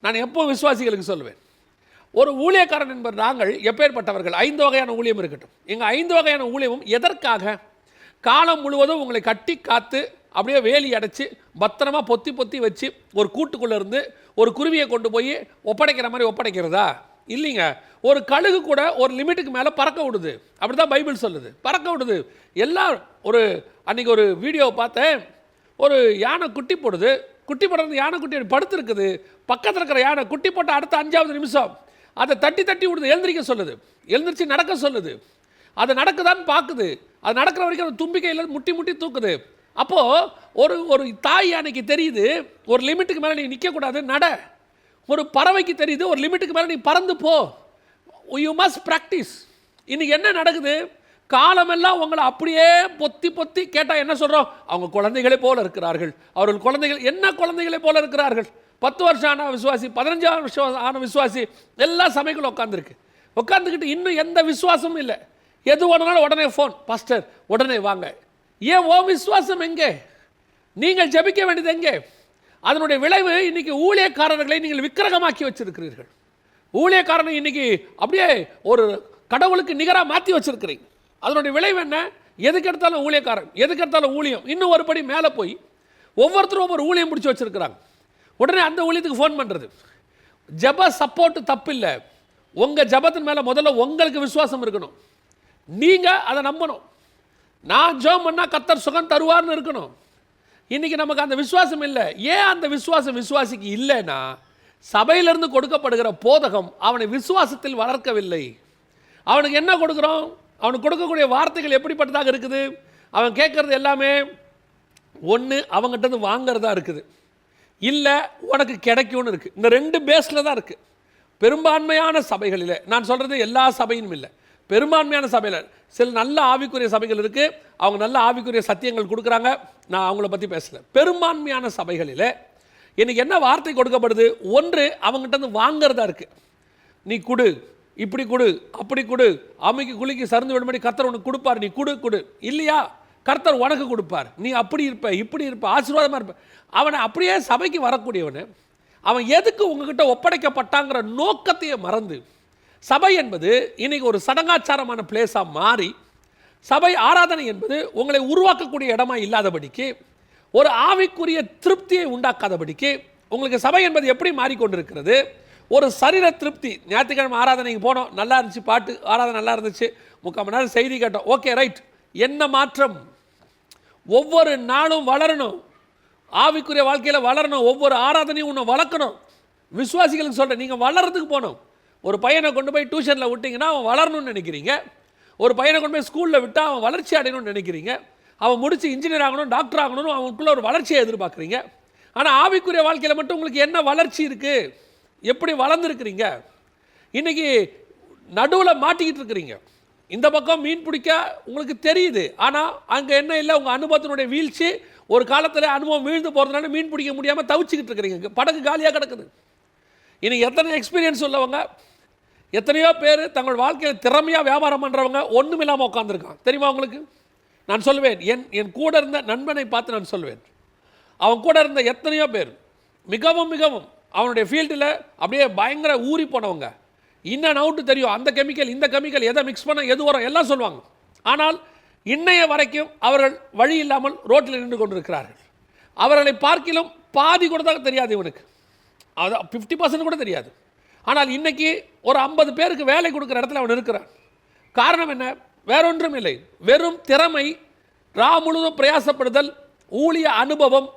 நான் எப்போ விசுவாசிகளுக்கு சொல்லுவேன்? ஒரு ஊழியக்காரன் என்பது நாங்கள் எப்பேற்பட்டவர்கள்? ஐந்து வகையான ஊழியம் இருக்கட்டும். எங்கள் ஐந்து வகையான ஊழியமும் எதற்காக? காலம் முழுவதும் உங்களை கட்டி காத்து அப்படியே வேலி அடைச்சி பத்திரமா பொத்தி பொத்தி வச்சு ஒரு கூட்டுக்குள்ளே இருந்து ஒரு குருவியை கொண்டு போய் ஒப்படைக்கிற மாதிரி ஒப்படைக்கிறதா? இல்லைங்க. ஒரு கழுகு கூட ஒரு லிமிட்டுக்கு மேலே பறக்க விடுது. அப்படி தான் பைபிள் சொல்லுது. பறக்க விடுது. எல்லாம் ஒரு அன்றைக்கி ஒரு வீடியோ பார்த்தேன். ஒரு யானை குட்டி போடுது. குட்டி போடுறது யானை குட்டி அப்படி படுத்திருக்குது. பக்கத்தில் இருக்கிற யானை குட்டி போட்ட அடுத்த அஞ்சாவது நிமிஷம். அதை தட்டி தட்டி விடுது எழுந்திரிக்க சொல்லுது. எழுந்திரிச்சு நடக்க சொல்லுது. அது நடக்குதான்னு பார்க்குது அது நடக்கிற வரைக்கும் அது தும்பிக்கையில் முட்டி முட்டி தூக்குது. அப்போது ஒரு ஒரு தாய் யானைக்கு தெரியுது ஒரு லிமிட்டுக்கு மேலே நீ நிற்கக்கூடாது நட. ஒரு பறவைக்கு தெரியுது ஒரு லிமிட்டுக்கு மேலே நீ பறந்து போ. யூ மஸ்ட் ப்ராக்டிஸ் இன்றைக்கி என்ன நடக்குது? காலமெல்லாம் உங்களை அப்படியே பொத்தி பொத்தி கேட்டால் என்ன சொல்கிறோம் அவங்க குழந்தைகளை போல இருக்கிறார்கள். அவர்கள் குழந்தைகள் என்ன குழந்தைகளை போல இருக்கிறார்கள்? பத்து வருஷம் ஆன விசுவாசி பதினஞ்சாவது வருஷம் ஆன விசுவாசி எல்லா சமயங்களும் உட்காந்துருக்கு உட்காந்துக்கிட்டு இன்னும் எந்த விசுவாசமும் இல்லை. எது ஒன்றுனாலும் உடனே ஃபோன் பாஸ்டர் உடனே வாங்க. ஏன் ஓ விசுவாசம் எங்கே? நீங்கள் ஜெபிக்க வேண்டியது எங்கே? அதனுடைய விளைவு இன்னைக்கு ஊழியக்காரர்களை நீங்கள் விக்கிரகமாக்கி வச்சிருக்கிறீர்கள். ஊழியக்காரனை இன்னைக்கு அப்படியே ஒரு கடவுளுக்கு நிகராக மாற்றி வச்சிருக்கிறீங்க. அதனுடைய விளைவு என்ன? எதுக்கு எடுத்தாலும் ஊழியக்காரன் எதுக்கு எடுத்தாலும் ஊழியம். இன்னும் ஒரு படி மேலே போய் ஒவ்வொருத்தரும் ஒவ்வொரு ஊழியம் பிடிச்சி வச்சுருக்கிறாங்க. உடனே அந்த ஊழியத்துக்கு ஃபோன் பண்ணுறது ஜப சப்போர்ட்டு தப்பு இல்லை உங்கள் ஜபத்தின் மேலே முதல்ல உங்களுக்கு விசுவாசம் இருக்கணும். நீங்கள் அதை நம்பணும். நான் ஜோம் பண்ணால் கத்தர் சுகம் தருவார்னு இருக்கணும். இன்றைக்கி நமக்கு அந்த விசுவாசம் இல்லை. ஏன் அந்த விசுவாசம் விசுவாசிக்கு இல்லைன்னா சபையிலிருந்து கொடுக்கப்படுகிற போதகம் அவனை விசுவாசத்தில் வளர்க்கவில்லை. அவனுக்கு என்ன கொடுக்குறோம்? அவனுக்கு கொடுக்கக்கூடிய வார்த்தைகள் எப்படிப்பட்டதாக இருக்குது? அவன் கேட்குறது எல்லாமே ஒன்று அவங்ககிட்ட வாங்கிறதா வாங்குறதா இருக்குது. இல்லை உனக்கு கிடைக்கும்னு இருக்குது இந்த ரெண்டு பேஸில் தான் இருக்குது பெரும்பான்மையான சபைகளில் நான் சொல்கிறது எல்லா சபையும் இல்லை. பெரும்பான்மையான சபையில் சில நல்ல ஆவிக்குரிய சபைகள் இருக்குது அவங்க நல்ல ஆவிக்குரிய சத்தியங்கள் கொடுக்குறாங்க. நான் அவங்கள பற்றி பேசலை. பெரும்பான்மையான சபைகளில் இன்றைக்கி என்ன வார்த்தை கொடுக்கப்படுது? ஒன்று அவங்ககிட்ட இருந்து வாங்குறதா இருக்குது நீ கொடு. இப்படி கொடு அப்படி கொடு. அமைக்கு குளிக்கு சருந்து விடும்படி கர்த்தர் உனக்கு கொடுப்பார். நீ கொடு கொடு. இல்லையா? கர்த்தர் உனக்கு கொடுப்பார். நீ அப்படி இருப்ப இப்படி இருப்ப ஆசீர்வாதமாக இருப்ப. அவனை அப்படியே சபைக்கு வரக்கூடியவனு அவன் எதுக்கு உங்ககிட்ட ஒப்படைக்கப்பட்டாங்கிற நோக்கத்தையே மறந்து சபை என்பது இன்னைக்கு ஒரு சடங்காச்சாரமான பிளேஸாக மாறி சபை ஆராதனை என்பது உங்களை உருவாக்கக்கூடிய இடமா இல்லாதபடிக்கு ஒரு ஆவிக்குரிய திருப்தியை உண்டாக்காதபடிக்கு உங்களுக்கு சபை என்பது எப்படி மாறிக்கொண்டிருக்கிறது? ஒரு சரீர திருப்தி. ஞாயிற்றுக்கிழமை ஆராதனைக்கு போனோம். நல்லா இருந்துச்சு பாட்டு. ஆராதனை நல்லா இருந்துச்சு. முக்கால் மணி நேரம் செய்தி கேட்டோம். Okay right. என்ன மாற்றம்? ஒவ்வொரு நாளும் வளரணும். ஆவிக்குரிய வாழ்க்கையில் வளரணும். ஒவ்வொரு ஆராதனையும் உன்னை வளர்க்கணும். விசுவாசிகளுக்கு சொல்கிறேன் நீங்கள் வளர்றதுக்கு போகணும். ஒரு பையனை கொண்டு போய் டியூஷனில் விட்டிங்கன்னா அவன் வளரணும்னு நினைக்கிறீங்க. ஒரு பையனை கொண்டு போய் ஸ்கூலில் விட்டால் அவன் வளர்ச்சி அடையணும்னு நினைக்கிறீங்க. அவன் முடிச்சு இன்ஜினியர் ஆகணும் டாக்டர் ஆகணும்னு அவனுக்குள்ள ஒரு வளர்ச்சியை எதிர்பார்க்குறீங்க. ஆனால் ஆவிக்குரிய வாழ்க்கையில் மட்டும் உங்களுக்கு என்ன வளர்ச்சி இருக்குது எப்படி வளர்ந்துருக்குறீங்க? இன்றைக்கி நடுவில் மாட்டிக்கிட்டு இருக்கிறீங்க. இந்த பக்கம் மீன் பிடிக்க உங்களுக்கு தெரியுது. ஆனால் அங்கே என்ன இல்லை உங்கள் அனுபவத்தினுடைய வீழ்ச்சி ஒரு காலத்தில் அனுபவம் வீழ்ந்து போகிறதுனால மீன் பிடிக்க முடியாமல் தவிச்சிக்கிட்டு இருக்கிறீங்க. படகு காலியாக கிடக்குது. இன்றைக்கி எத்தனை எக்ஸ்பீரியன்ஸ் உள்ளவங்க எத்தனையோ பேர் தங்கள் வாழ்க்கையில் திறமையாக வியாபாரம் பண்ணுறவங்க ஒன்றும் இல்லாமல் உட்காந்துருக்கான் தெரியுமா உங்களுக்கு? நான் சொல்லுவேன் என் என் கூட இருந்த நண்பனை பார்த்து நான் சொல்லுவேன் அவன் கூட இருந்த எத்தனையோ பேர் மிகவும் மிகவும் அவனுடைய ஃபீல்டில் அப்படியே பயங்கர ஊறி போனவங்க. இன்னும் அவுட்டு தெரியும். அந்த கெமிக்கல் இந்த கெமிக்கல் எதை மிக்ஸ் பண்ண எது வரும் எல்லாம் சொல்லுவாங்க. ஆனால் இன்னைய வரைக்கும் அவர்கள் வழி இல்லாமல் ரோட்டில் நின்று கொண்டிருக்கிறார்கள். அவர்களை பார்க்கிலும் பாதி கூட தான் தெரியாது இவனுக்கு. அது ஃபிஃப்டி பர்சன்ட் கூட தெரியாது. ஆனால் இன்றைக்கி ஒரு ஐம்பது பேருக்கு வேலை கொடுக்குற இடத்துல அவன் இருக்கிறான். காரணம் என்ன? வேறொன்றும் இல்லை. வெறும் திறமை ரா முழுதும் பிரயாசப்படுதல் ஊழிய அனுபவம்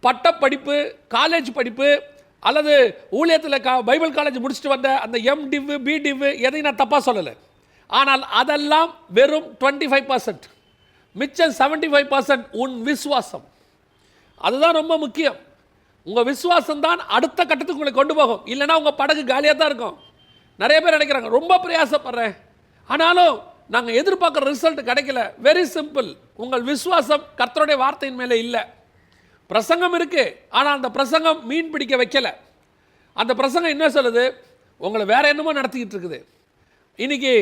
பட்டப்படிப்பு காலேஜ் படிப்பு அல்லது ஊழியத்தில் கா பைபிள் காலேஜ் முடிச்சுட்டு வந்த அந்த எம் டிவ் பி டிவ் எதையும் நான் தப்பாக சொல்லலை. ஆனால் அதெல்லாம் வெறும் டுவெண்ட்டி ஃபைவ் பர்சன்ட் மிச்சம் செவன்ட்டி ஃபைவ் பர்சன்ட் உன் விசுவாசம். அதுதான் ரொம்ப முக்கியம். உங்கள் விசுவாசம் தான் அடுத்த கட்டத்துக்கு உங்களை கொண்டு போகும். இல்லைன்னா உங்கள் படகு காலியாக தான் இருக்கும். நிறைய பேர் நினைக்கிறாங்க ரொம்ப பிரயாசப்படுறேன். ஆனாலும் நாங்கள் எதிர்பார்க்குற ரிசல்ட் கிடைக்கல. வெரி சிம்பிள் உங்கள் விசுவாசம் கர்த்தருடைய வார்த்தையின் மேலே இல்லை. பிரசங்கம் இருக்குது ஆனால் அந்த பிரசங்கம் மீன் பிடிக்க வைக்கல. அந்த பிரசங்கம் என்ன சொல்லுது? உங்களை வேறு என்னமோ நடத்திக்கிட்டு இருக்குது. இன்னைக்கு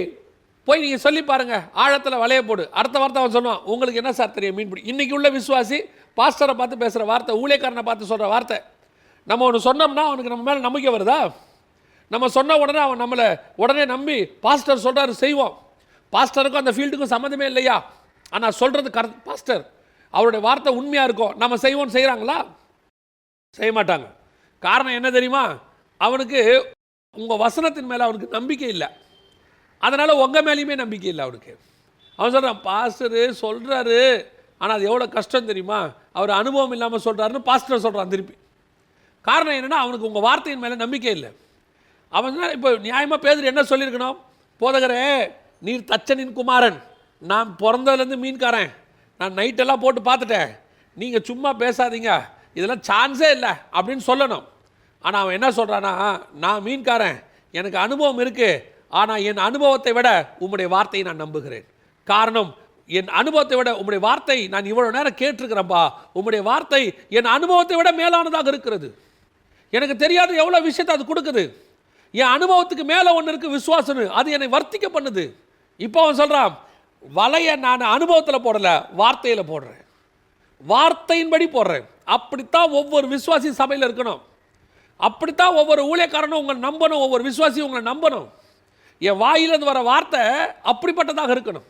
போய் நீங்கள் சொல்லி பாருங்க. ஆழத்தில் வலைய போடு. அடுத்த வார்த்தை அவன் சொல்லுவான் உங்களுக்கு என்ன சார் தெரியும்? மீன் பிடி இன்றைக்கி உள்ள விசுவாசி பாஸ்டரை பார்த்து பேசுகிற வார்த்தை ஊழியக்காரனை பார்த்து சொல்கிற வார்த்தை. நம்ம ஒன்று சொன்னோம்னா அவனுக்கு நம்ம மேலே நம்பிக்கை வருதா? நம்ம சொன்ன உடனே அவன் நம்மளை உடனே நம்பி பாஸ்டர் சொல்கிறாரு செய்வோம். பாஸ்டருக்கும் அந்த ஃபீல்டுக்கும் சம்மந்தமே இல்லையா? ஆனால் சொல்கிறது கரெக்ட் பாஸ்டர். அவருடைய வார்த்தை உண்மையாக இருக்கும் நம்ம செய்வோம் செய்கிறாங்களா செய்ய மாட்டாங்க. காரணம் என்ன தெரியுமா? அவனுக்கு உங்கள் வசனத்தின் மேலே அவனுக்கு நம்பிக்கை இல்லை. அதனால் உங்கள் மேலேயுமே நம்பிக்கை இல்லை அவனுக்கு. அவன் சொல்கிறான் பாஸ்டரு சொல்கிறாரு ஆனால் அது எவ்வளோ கஷ்டம் தெரியுமா? அவர் அனுபவம் இல்லாமல் சொல்கிறாருன்னு பாஸ்டர் சொல்கிறான் திருப்பி. காரணம் என்னென்னா அவனுக்கு உங்கள் வார்த்தையின் மேலே நம்பிக்கை இல்லை. அவன் இப்போ நியாயமாக பேதர் என்ன சொல்லியிருக்கணும்? போதகரே நீர் தச்சனின் குமாரன். நான் பிறந்ததுலேருந்து மீன்காரன். நான் நைட்டெல்லாம் போட்டு பார்த்துட்டேன். நீங்கள் சும்மா பேசாதீங்க. இதெல்லாம் சான்ஸே இல்லை அப்படின்னு சொல்லணும். ஆனால் அவன் என்ன சொல்கிறான்னா நான் மீன்காரன். எனக்கு அனுபவம் இருக்குது ஆனால் என் அனுபவத்தை விட உம்முடைய வார்த்தையை நான் நம்புகிறேன். காரணம் என் அனுபவத்தை விட உம்முடைய வார்த்தை நான் இவ்வளோ நேரம் கேட்டிருக்கிறேன்ப்பா உம்முடைய வார்த்தை என் அனுபவத்தை விட மேலானதாக இருக்கிறது. எனக்கு தெரியாத எவ்வளோ விஷயத்தை அது கொடுக்குது. என் அனுபவத்துக்கு மேலே ஒன்று இருக்குது விசுவாசனு அது என்னை வர்த்திக்க பண்ணுது. இப்போ அவன் சொல்கிறான் வலையை நான் அனுபவத்தில் போடலை வார்த்தையில் போடுறேன். வார்த்தையின்படி போடுறேன். அப்படித்தான் ஒவ்வொரு விசுவாசி சபையில் இருக்கணும். அப்படித்தான் ஒவ்வொரு ஊழியக்காரனும் உங்களை நம்பணும் ஒவ்வொரு விசுவாசியும் உங்களை நம்பணும். என் வாயிலிருந்து வர வார்த்தை அப்படிப்பட்டதாக இருக்கணும்.